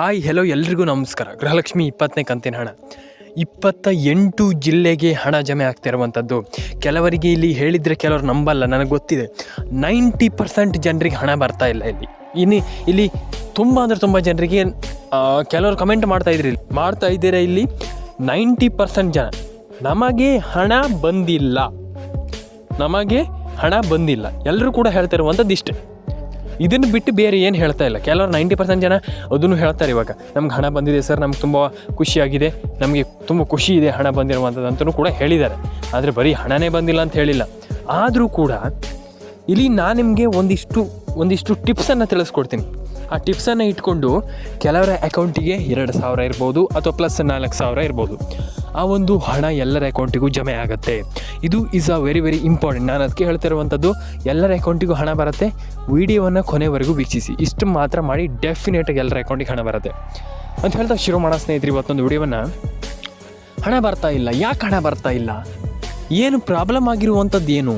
Hi hello ಎಲ್ರಿಗೂ ನಮಸ್ಕಾರ. ಗೃಹಲಕ್ಷ್ಮಿ ಇಪ್ಪತ್ತನೇ ಕಂತಿನ ಹಣ. ಇಪ್ಪತ್ತ ಎಂಟು ಜಿಲ್ಲೆಗೆ ಹಣ ಜಮೆ ಆಗ್ತಿರುವಂಥದ್ದು ಕೆಲವರಿಗೆ ಇಲ್ಲಿ ಹೇಳಿದರೆ ಕೆಲವರು ನಂಬಲ್ಲ, ನನಗೆ ಗೊತ್ತಿದೆ. ನೈಂಟಿ ಪರ್ಸೆಂಟ್ ಜನರಿಗೆ ಹಣ ಬರ್ತಾ ಇಲ್ಲ ಇಲ್ಲಿ. ಇನ್ನು ಇಲ್ಲಿ ತುಂಬ ಅಂದರೆ ತುಂಬ ಜನರಿಗೆ ಕೆಲವರು ಕಮೆಂಟ್ ಮಾಡ್ತಾ ಇದ್ರಿ ಮಾಡ್ತಾ ಇದ್ದೀರಾ ಇಲ್ಲಿ? ನೈಂಟಿ ಪರ್ಸೆಂಟ್ ಜನ. ನಮಗೆ ಹಣ ಬಂದಿಲ್ಲ. ನಮಗೆ ಹಣ ಬಂದಿಲ್ಲ. ಎಲ್ಲರೂ ಕೂಡ ಹೇಳ್ತಿರುವಂಥದ್ದು ಇಷ್ಟೇ. ಇದನ್ನು ಬಿಟ್ಟು ಬೇರೆ ಏನು ಹೇಳ್ತಾ ಇಲ್ಲ. ಕೆಲವರು ನೈಂಟಿ ಪರ್ಸೆಂಟ್ ಜನ ಅದನ್ನು ಹೇಳ್ತಾರೆ ಇವಾಗ. ನಮ್ಗೆ ಹಣ ಬಂದಿದೆ ಸರ್, ನಮ್ಗೆ ತುಂಬ ಖುಷಿಯಾಗಿದೆ. ನಮಗೆ ತುಂಬ ಖುಷಿ ಇದೆ ಹಣ ಬಂದಿರುವಂಥದ್ದು ಅಂತಲೂ ಕೂಡ ಹೇಳಿದ್ದಾರೆ. ಆದರೆ ಬರೀ ಹಣನೇ ಬಂದಿಲ್ಲ ಅಂತ ಹೇಳಿಲ್ಲ. ಆದರೂ ಕೂಡ ಇಲ್ಲಿ ನಾನು ನಿಮಗೆ ಒಂದಿಷ್ಟು ಒಂದಿಷ್ಟು ಟಿಪ್ಸನ್ನು ತಿಳಿಸ್ಕೊಡ್ತೀನಿ. ಆ ಟಿಪ್ಸನ್ನು ಇಟ್ಕೊಂಡು ಕೆಲವರ ಅಕೌಂಟಿಗೆ ಎರಡು ಸಾವಿರ ಇರ್ಬೋದು ಅಥವಾ ಪ್ಲಸ್ ನಾಲ್ಕು ಸಾವಿರ ಇರ್ಬೋದು. ಆ ಒಂದು ಹಣ ಎಲ್ಲರ ಅಕೌಂಟಿಗೂ ಜಮೆ ಆಗುತ್ತೆ. ಇದು is a very very important ನಾನು ಅದಕ್ಕೆ ಹೇಳ್ತಿರುವಂಥದ್ದು, ಎಲ್ಲರ ಅಕೌಂಟಿಗೂ ಹಣ ಬರುತ್ತೆ. ವಿಡಿಯೋವನ್ನು ಕೊನೆವರೆಗೂ ವೀಕ್ಷಿಸಿ. ಇಷ್ಟು ಮಾತ್ರ ಮಾಡಿ ಡೆಫಿನೆಟಾಗಿ ಎಲ್ಲರ ಅಕೌಂಟಿಗೆ ಹಣ ಬರುತ್ತೆ. ಅಂತ ಹೇಳ್ತಾ ಶುರು ಮಾಡೋ ಸ್ನೇಹಿತರೆ, ಇವತ್ತೊಂದು ವಿಡಿಯೋವನ್ನು ಹಣ ಬರ್ತಾ ಇಲ್ಲ. ಯಾಕೆ ಹಣ ಬರ್ತಾ ಇಲ್ಲ? ಏನು ಪ್ರಾಬ್ಲಮ್ ಆಗಿರುವಂಥದ್ದು ಏನು?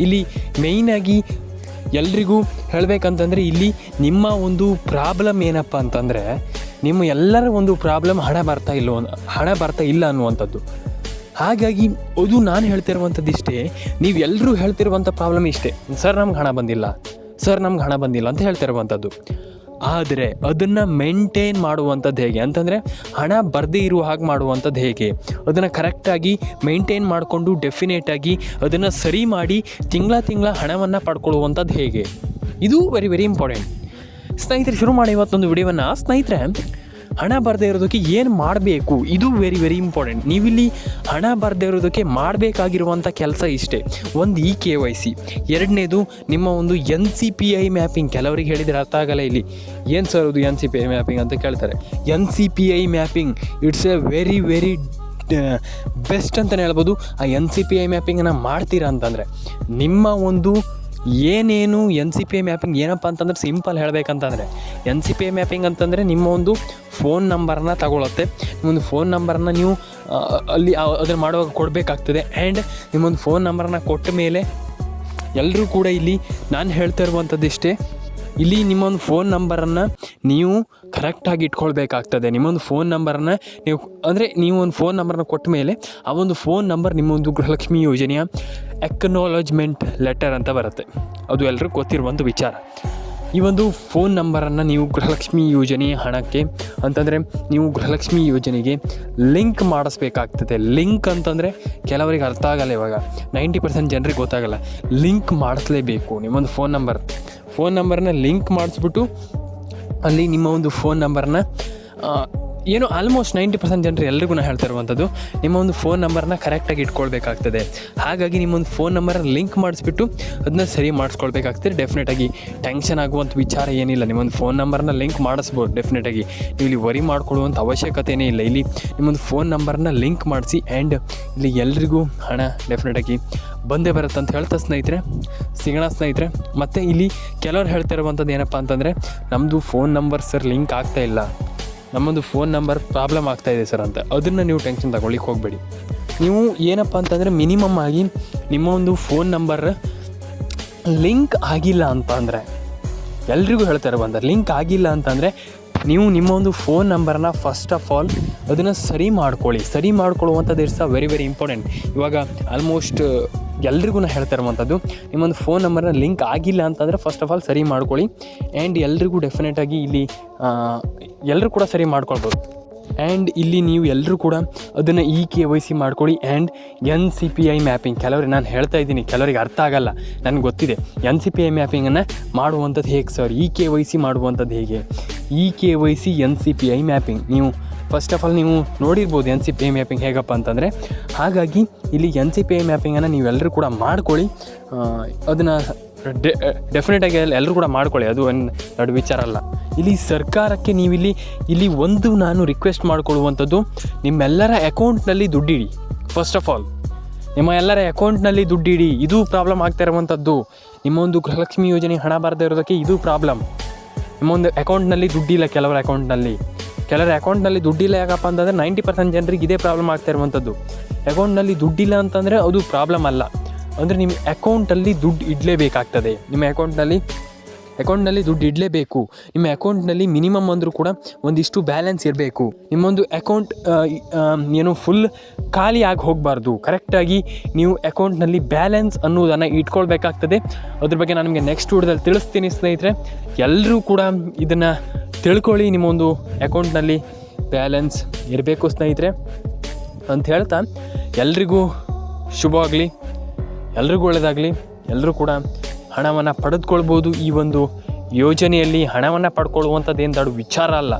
ಇಲ್ಲಿ ಮೇಯ್ನಾಗಿ ಎಲ್ರಿಗೂ ಹೇಳಬೇಕಂತಂದರೆ, ಇಲ್ಲಿ ನಿಮ್ಮ ಒಂದು ಪ್ರಾಬ್ಲಮ್ ಏನಪ್ಪ ಅಂತಂದರೆ ನಿಮ್ಮ ಎಲ್ಲರ ಒಂದು ಪ್ರಾಬ್ಲಮ್ ಹಣ ಬರ್ತಾ ಇಲ್ಲ ಹಣ ಬರ್ತಾ ಇಲ್ಲ ಅನ್ನುವಂಥದ್ದು. ಹಾಗಾಗಿ ಅದು ನಾನು ಹೇಳ್ತಿರುವಂಥದ್ದು ಇಷ್ಟೇ, ನೀವು ಎಲ್ಲರೂ ಹೇಳ್ತಿರುವಂಥ ಪ್ರಾಬ್ಲಮ್ ಇಷ್ಟೇ. ಸರ್, ನಮ್ಗೆ ಹಣ ಬಂದಿಲ್ಲ. ಸರ್, ನಮ್ಗೆ ಹಣ ಬಂದಿಲ್ಲ ಅಂತ ಹೇಳ್ತಿರುವಂಥದ್ದು. ಆದರೆ ಅದನ್ನು ಮೇಂಟೈನ್ ಮಾಡುವಂಥದ್ದು ಹೇಗೆ? ಅಂತಂದರೆ ಹಣ ಬರದೇ ಇರುವ ಹಾಗೆ ಮಾಡುವಂಥದ್ದು ಹೇಗೆ? ಅದನ್ನು ಕರೆಕ್ಟಾಗಿ ಮೇಂಟೈನ್ ಮಾಡಿಕೊಂಡು ಡೆಫಿನೇಟಾಗಿ ಅದನ್ನು ಸರಿ ಮಾಡಿ ತಿಂಗಳ ತಿಂಗಳ ಹಣವನ್ನು ಪಡ್ಕೊಳ್ಳುವಂಥದ್ದು ಹೇಗೆ? ಇದು ವೆರಿ ವೆರಿ ಇಂಪಾರ್ಟೆಂಟ್ ಸ್ನೇಹಿತರೆ, ಶುರು ಮಾಡಿ ಇವತ್ತೊಂದು ವಿಡಿಯೋವನ್ನು. ಸ್ನೇಹಿತರೆ, ಹಣ ಬರದೇ ಇರೋದಕ್ಕೆ ಏನು ಮಾಡಬೇಕು? ಇದು ವೆರಿ ವೆರಿ ಇಂಪಾರ್ಟೆಂಟ್ ನೀವಿಲ್ಲಿ ಹಣ ಬರದೇ ಇರೋದಕ್ಕೆ ಮಾಡಬೇಕಾಗಿರುವಂಥ ಕೆಲಸ ಇಷ್ಟೇ. ಒಂದು ಇ ಕೆ ವೈ ಸಿ. ಎರಡನೇದು, ನಿಮ್ಮ ಒಂದು N C P I mapping. ಕೆಲವರಿಗೆ ಹೇಳಿದರೆ ಅರ್ಥ ಆಗಲ್ಲ ಇಲ್ಲಿ. ಏನು ಸರ್ ಅದು N C P I mapping ಅಂತ ಕೇಳ್ತಾರೆ. N C P I mapping. It's a very very best ಅಂತಲೇ ಹೇಳ್ಬೋದು. ಆ ಎನ್ ಸಿ ಪಿ ಐ ಮ್ಯಾಪಿಂಗನ್ನು ಮಾಡ್ತೀರಾ ಅಂತಂದರೆ, ನಿಮ್ಮ ಒಂದು ಏನೇನು N C P I mapping ಏನಪ್ಪ ಅಂತಂದ್ರೆ simple ಹೇಳಬೇಕಂತಂದರೆ, N C P I mapping ಅಂತಂದರೆ ನಿಮ್ಮ ಒಂದು ಫೋನ್ ನಂಬರನ್ನ ತಗೊಳುತ್ತೆ. ನಿಮ್ಮೊಂದು ಫೋನ್ ನಂಬರನ್ನ ನೀವು ಅಲ್ಲಿ ಅದನ್ನು ಮಾಡುವಾಗ ಕೊಡಬೇಕಾಗ್ತದೆ. ಆ್ಯಂಡ್ ನಿಮ್ಮೊಂದು ಫೋನ್ ನಂಬರನ್ನ ಕೊಟ್ಟ ಮೇಲೆ ಎಲ್ಲರೂ ಕೂಡ ಇಲ್ಲಿ ನಾನು ಹೇಳ್ತಾ ಇರುವಂಥದ್ದು ಇಷ್ಟೇ ಇಲ್ಲಿ ನಿಮ್ಮೊಂದು ಫೋನ್ ನಂಬರನ್ನು ನೀವು ಕರೆಕ್ಟಾಗಿ ಇಟ್ಕೊಳ್ಬೇಕಾಗ್ತದೆ. ನಿಮ್ಮೊಂದು ಫೋನ್ ನಂಬರನ್ನು ನೀವು, ಅಂದರೆ ನೀವು ಒಂದು ಫೋನ್ ನಂಬರನ್ನು ಕೊಟ್ಟ ಮೇಲೆ ಆ ಒಂದು ಫೋನ್ ನಂಬರ್ ನಿಮ್ಮೊಂದು ಗೃಹಲಕ್ಷ್ಮಿ ಯೋಜನೆಯ ಎಕ್ನಾಲಜ್ಮೆಂಟ್ ಲೆಟರ್ ಅಂತ ಬರುತ್ತೆ. ಅದು ಎಲ್ರಿಗೂ ಗೊತ್ತಿರುವ ಒಂದು ವಿಚಾರ. ಈ ಒಂದು ಫೋನ್ ನಂಬರನ್ನು ನೀವು ಗೃಹಲಕ್ಷ್ಮಿ ಯೋಜನೆ ಹಣಕ್ಕೆ, ಅಂತಂದರೆ ನೀವು ಗೃಹಲಕ್ಷ್ಮಿ ಯೋಜನೆಗೆ ಲಿಂಕ್ ಮಾಡಿಸ್ಬೇಕಾಗ್ತದೆ. ಲಿಂಕ್ ಅಂತಂದರೆ ಕೆಲವರಿಗೆ ಅರ್ಥ ಆಗಲ್ಲ ಇವಾಗ. ನೈಂಟಿ ಪರ್ಸೆಂಟ್ ಜನರಿಗೆ ಗೊತ್ತಾಗಲ್ಲ. ಲಿಂಕ್ ಮಾಡಿಸ್ಲೇಬೇಕು. ನಿಮ್ಮೊಂದು ಫೋನ್ ನಂಬರ್ ಫೋನ್ ನಂಬರ್ನ ಲಿಂಕ್ ಮಾಡಿಸ್ಬಿಟ್ಟು ಅಲ್ಲಿ ನಿಮ್ಮ ಒಂದು ಫೋನ್ ನಂಬರ್ನ ಏನು ಆಲ್ಮೋಸ್ಟ್ ನೈಂಟಿ ಪರ್ಸೆಂಟ್ ಜನರು ಎಲ್ರಿಗೂ ಹೇಳ್ತಾ ಇರುವಂಥದ್ದು, ನಿಮ್ಮ ಒಂದು ಫೋನ್ ನಂಬರ್ನ ಕರೆಕ್ಟಾಗಿ ಇಟ್ಕೊಳ್ಬೇಕಾಗ್ತದೆ. ಹಾಗಾಗಿ ನಿಮ್ಮೊಂದು ಫೋನ್ ನಂಬರ್ನ ಲಿಂಕ್ ಮಾಡಿಸ್ಬಿಟ್ಟು ಅದನ್ನ ಸರಿ ಮಾಡಿಸ್ಕೊಳ್ಬೇಕಾಗ್ತದೆ. ಡೆಫಿನೆಟಾಗಿ ಟೆನ್ಷನ್ ಆಗುವಂಥ ವಿಚಾರ ಏನಿಲ್ಲ. ನಿಮ್ಮೊಂದು ಫೋನ್ ನಂಬರ್ನ ಲಿಂಕ್ ಮಾಡಿಸ್ಬೋದು ಡೆಫಿನೆಟಾಗಿ ನೀವು ಇಲ್ಲಿ ವರಿ ಮಾಡ್ಕೊಳ್ಳುವಂಥ ಅವಶ್ಯಕತೆಯೇ ಇಲ್ಲ. ಇಲ್ಲಿ ನಿಮ್ಮೊಂದು ಫೋನ್ ನಂಬರ್ನ ಲಿಂಕ್ ಮಾಡಿಸಿ ಆ್ಯಂಡ್ ಇಲ್ಲಿ ಎಲ್ರಿಗೂ ಹಣ ಡೆಫಿನೆಟಾಗಿ ಬಂದೇ ಬರುತ್ತೆ ಅಂತ ಹೇಳ್ತಾ ಸ್ನೇಹಿತರೆ, ಸಿಗೋಣ ಸ್ನೇಹಿತರೆ. ಮತ್ತು ಇಲ್ಲಿ ಕೆಲವ್ರು ಹೇಳ್ತಾ ಇರುವಂಥದ್ದು ಏನಪ್ಪ ಅಂತಂದರೆ ನಮ್ಮದು ಫೋನ್ ನಂಬರ್ ಸರ್ ಲಿಂಕ್ ಆಗ್ತಾ ಇಲ್ಲ. ನಮ್ಮೊಂದು ಫೋನ್ ನಂಬರ್ ಪ್ರಾಬ್ಲಮ್ ಆಗ್ತಾ ಇದೆ ಸರ್ ಅಂತ. ಅದನ್ನು ನೀವು ಟೆನ್ಷನ್ ತಗೊಳ್ಳಿಕ್ಕೆ ಹೋಗಬೇಡಿ. ನೀವು ಏನಪ್ಪ ಅಂತಂದರೆ ಮಿನಿಮಮ್ ಆಗಿ ನಿಮ್ಮ ಒಂದು ಫೋನ್ ನಂಬರ್ ಲಿಂಕ್ ಆಗಿಲ್ಲ ಅಂತ ಅಂದರೆ ಎಲ್ರಿಗೂ ಹೇಳ್ತಾರೆ ಬಂದ ಲಿಂಕ್ ಆಗಿಲ್ಲ ಅಂತಂದರೆ ನೀವು ನಿಮ್ಮ ಒಂದು ಫೋನ್ ನಂಬರ್ನ ಫಸ್ಟ್ ಆಫ್ ಆಲ್ ಅದನ್ನು ಸರಿ ಮಾಡ್ಕೊಳ್ಳಿ. ಸರಿ ಮಾಡ್ಕೊಳ್ಳುವಂಥದ್ದು ಇಟ್ಸ್ ವೆರಿ ವೆರಿ ಇಂಪಾರ್ಟೆಂಟ್ ಇವಾಗ ಆಲ್ಮೋಸ್ಟ್ ಎಲ್ರಿಗೂ ನಾನು ಹೇಳ್ತಾ ಇರುವಂಥದ್ದು, ನಿಮ್ಮೊಂದು ಫೋನ್ ನಂಬರ್ನ ಲಿಂಕ್ ಆಗಿಲ್ಲ ಅಂತಂದರೆ ಫಸ್ಟ್ ಆಫ್ ಆಲ್ ಸರಿ ಮಾಡ್ಕೊಳ್ಳಿ. ಆ್ಯಂಡ್ ಎಲ್ರಿಗೂ ಡೆಫಿನೆಟಾಗಿ ಇಲ್ಲಿ ಎಲ್ಲರೂ ಕೂಡ ಸರಿ ಮಾಡ್ಕೊಳ್ಬೋದು. ಆ್ಯಂಡ್ ಇಲ್ಲಿ ನೀವು ಎಲ್ಲರೂ ಕೂಡ ಅದನ್ನು ಇ ಕೆ ವೈ ಸಿ ಮಾಡ್ಕೊಳ್ಳಿ. And N C P I mapping ಕೆಲವ್ರಿಗೆ ನಾನು ಹೇಳ್ತಾ ಇದ್ದೀನಿ, ಕೆಲವರಿಗೆ ಅರ್ಥ ಆಗಲ್ಲ, ನನಗೆ ಗೊತ್ತಿದೆ. ಎನ್ ಸಿ ಪಿ ಐ ಮ್ಯಾಪಿಂಗನ್ನು ಮಾಡುವಂಥದ್ದು ಹೇಗೆ sir E K Y C ಮಾಡುವಂಥದ್ದು ಹೇಗೆ? E K Y C N C P I mapping ನೀವು ಫಸ್ಟ್ ಆಫ್ ಆಲ್ ನೀವು ನೋಡಿರ್ಬೋದು N C P I mapping ಹೇಗಪ್ಪ ಅಂತಂದರೆ. ಹಾಗಾಗಿ ಇಲ್ಲಿ ಎನ್ ಸಿ ಪಿ ಐ ಮ್ಯಾಪಿಂಗನ್ನು ನೀವೆಲ್ಲರೂ ಕೂಡ ಮಾಡ್ಕೊಳ್ಳಿ. ಅದನ್ನು ಡೆ ಡೆಫಿನೆಟಾಗಿ ಎಲ್ಲರೂ ಕೂಡ ಮಾಡ್ಕೊಳ್ಳಿ. ಅದು ಒಂದು ದೊಡ್ಡ ವಿಚಾರ ಅಲ್ಲ. ಇಲ್ಲಿ ಸರ್ಕಾರಕ್ಕೆ ನೀವಿಲ್ಲಿ, ಇಲ್ಲಿ ಒಂದು ನಾನು ರಿಕ್ವೆಸ್ಟ್ ಮಾಡಿಕೊಳ್ಳುವಂಥದ್ದು, ನಿಮ್ಮೆಲ್ಲರ ಅಕೌಂಟ್ನಲ್ಲಿ ದುಡ್ಡಿಡಿ ಫಸ್ಟ್ ಆಫ್ ಆಲ್ ನಿಮ್ಮ ಎಲ್ಲರ ಅಕೌಂಟ್ನಲ್ಲಿ ದುಡ್ಡಿಡಿ ಇದು ಪ್ರಾಬ್ಲಮ್ ಆಗ್ತಾ ಇರುವಂಥದ್ದು. ನಿಮ್ಮ ಒಂದು ಗೃಹಲಕ್ಷ್ಮಿ ಯೋಜನೆ ಹಣ ಬರದೇ ಇರೋದಕ್ಕೆ ಇದು ಪ್ರಾಬ್ಲಮ್ ನಿಮ್ಮೊಂದು ಅಕೌಂಟ್ನಲ್ಲಿ ದುಡ್ಡಿಲ್ಲ ಕೆಲವರ ಅಕೌಂಟ್ನಲ್ಲಿ ಕೆಲವರ ಅಕೌಂಟ್ನಲ್ಲಿ ದುಡ್ಡಿಲ್ಲ ಯಾಕಪ್ಪ ಅಂತಂದರೆ ನೈಂಟಿ ಪರ್ಸೆಂಟ್ ಜನರಿಗೆ ಇದೇ ಪ್ರಾಬ್ಲಮ್ ಆಗ್ತಾ ಇರುವಂಥದ್ದು. ಅಕೌಂಟ್ನಲ್ಲಿ ದುಡ್ಡಿಲ್ಲ ಅಂತಂದರೆ ಅದು ಪ್ರಾಬ್ಲಮ್ ಅಲ್ಲ. ಅಂದರೆ ನಿಮ್ಮ ಅಕೌಂಟಲ್ಲಿ ದುಡ್ಡು ಇಡಲೇಬೇಕಾಗ್ತದೆ. ನಿಮ್ಮ ಅಕೌಂಟ್ನಲ್ಲಿ ಅಕೌಂಟ್ನಲ್ಲಿ ದುಡ್ಡು ಇಡಲೇಬೇಕು. ನಿಮ್ಮ ಅಕೌಂಟ್ನಲ್ಲಿ ಮಿನಿಮಮ್ ಅಂದರೂ ಕೂಡ ಒಂದಿಷ್ಟು ಬ್ಯಾಲೆನ್ಸ್ ಇರಬೇಕು. ನಿಮ್ಮೊಂದು ಅಕೌಂಟ್ ಏನು ಫುಲ್ ಖಾಲಿ ಆಗಿ ಹೋಗಬಾರ್ದು. ಕರೆಕ್ಟಾಗಿ ನೀವು ಅಕೌಂಟ್ನಲ್ಲಿ ಬ್ಯಾಲೆನ್ಸ್ ಅನ್ನೋದನ್ನು ಇಟ್ಕೊಳ್ಬೇಕಾಗ್ತದೆ. ಅದ್ರ ಬಗ್ಗೆ ನಾನು ನಿಮಗೆ ನೆಕ್ಸ್ಟ್ ವಿಡಿಯೋದಲ್ಲಿ ತಿಳಿಸ್ತೀನಿ ಸ್ನೇಹಿತರೆ. ಎಲ್ಲರೂ ಕೂಡ ಇದನ್ನು ತಿಳ್ಕೊಳ್ಳಿ ನಿಮ್ಮೊಂದು ಅಕೌಂಟ್ನಲ್ಲಿ ಬ್ಯಾಲೆನ್ಸ್ ಇರಬೇಕು ಸ್ನೇಹಿತರೆ ಅಂತ ಹೇಳ್ತಾ ಎಲ್ರಿಗೂ ಶುಭವಾಗಲಿ, ಎಲ್ರಿಗೂ ಒಳ್ಳೆಯದಾಗಲಿ ಎಲ್ಲರೂ ಕೂಡ ಹಣವನ್ನು ಪಡೆದುಕೊಳ್ಬೋದು ಈ ಒಂದು ಯೋಜನೆಯಲ್ಲಿ ಹಣವನ್ನು ಪಡ್ಕೊಳ್ಳುವಂಥದ್ದು ಏನು ದೊಡ್ಡ ವಿಚಾರ ಅಲ್ಲ.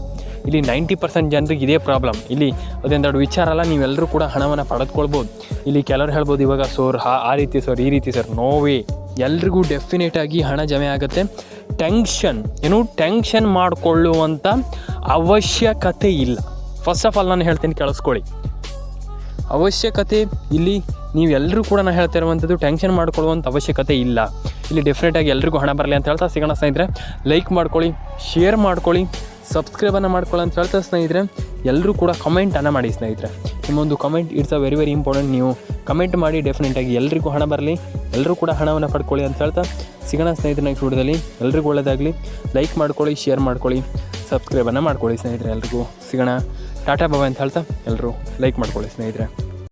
ಇಲ್ಲಿ ನೈಂಟಿ ಪರ್ಸೆಂಟ್ ಜನರಿಗೆ ಇದೇ ಪ್ರಾಬ್ಲಮ್. ಇಲ್ಲಿ ಅದೇನು ದೊಡ್ಡ ವಿಚಾರ ಅಲ್ಲ ನೀವೆಲ್ಲರೂ ಕೂಡ ಹಣವನ್ನು ಪಡೆದುಕೊಳ್ಬೋದು. ಇಲ್ಲಿ ಕೆಲವರು ಹೇಳ್ಬೋದು ಇವಾಗ ಸೋರ್ ಹಾ ಆ ರೀತಿ ಸರ್, ಈ ರೀತಿ ಸರ್ ನೋವೇ ಎಲ್ರಿಗೂ ಡೆಫಿನೆಟ್ ಆಗಿ ಹಣ ಜಮೆ ಆಗುತ್ತೆ. ಟೆನ್ಷನ್ ಏನು ಟೆನ್ಷನ್ ಮಾಡಿಕೊಳ್ಳುವಂಥ ಅವಶ್ಯಕತೆ ಇಲ್ಲ. ಫಸ್ಟ್ ಆಫ್ ಆಲ್ ನಾನು ಹೇಳ್ತೀನಿ ಕೇಳಿಸ್ಕೊಳ್ಳಿ. ಅವಶ್ಯಕತೆ ಇಲ್ಲಿ ನೀವೆಲ್ಲರೂ ಕೂಡ ನಾನು ಹೇಳ್ತಾ ಇರುವಂಥದ್ದು ಟೆನ್ಷನ್ ಮಾಡ್ಕೊಳ್ಳುವಂಥ ಅವಶ್ಯಕತೆ ಇಲ್ಲ. ಇಲ್ಲಿ ಡೆಫಿನೆಟಾಗಿ ಎಲ್ರಿಗೂ ಹಣ ಬರಲಿ ಅಂತ ಹೇಳ್ತಾ ಸಿಗೋಣ ಸ್ನೇಹಿತರೆ. ಲೈಕ್ ಮಾಡ್ಕೊಳ್ಳಿ ಶೇರ್ ಮಾಡ್ಕೊಳ್ಳಿ ಸಬ್ಸ್ಕ್ರೈಬನ್ನು ಮಾಡ್ಕೊಳ್ಳಿ ಅಂತ ಹೇಳ್ತಾ ಸ್ನೇಹಿತರೆ. ಎಲ್ಲರೂ ಕೂಡ ಕಮೆಂಟನ್ನು ಮಾಡಿ ಸ್ನೇಹಿತರೆ. ನಿಮ್ಮೊಂದು comment it's a very very important ನೀವು ಕಮೆಂಟ್ ಮಾಡಿ ಡೆಫಿನೆಟಾಗಿ ಎಲ್ರಿಗೂ ಹಣ ಬರಲಿ ಎಲ್ಲರೂ ಕೂಡ ಹಣವನ್ನು ಪಡ್ಕೊಳ್ಳಿ ಅಂತ ಹೇಳ್ತಾ ಸಿಗೋಣ ಸ್ನೇಹಿತರೆ ನೆಕ್ಸ್ಟ್ ವಿಡಿಯೋದಲ್ಲಿ. ಎಲ್ರಿಗೂ ಒಳ್ಳೆಯದಾಗಲಿ ಲೈಕ್ ಮಾಡ್ಕೊಳ್ಳಿ ಶೇರ್ ಮಾಡ್ಕೊಳ್ಳಿ ಸಬ್ಸ್ಕ್ರೈಬನ್ನು ಮಾಡ್ಕೊಳ್ಳಿ ಸ್ನೇಹಿತರೆ ಎಲ್ರಿಗೂ. ಸಿಗೋಣ. ಟಾಟಾ ಬಾಬಾ ಅಂತ ಹೇಳ್ತಾ ಎಲ್ಲರೂ ಲೈಕ್ ಮಾಡ್ಕೊಳ್ಳಿ ಸ್ನೇಹಿತರೆ.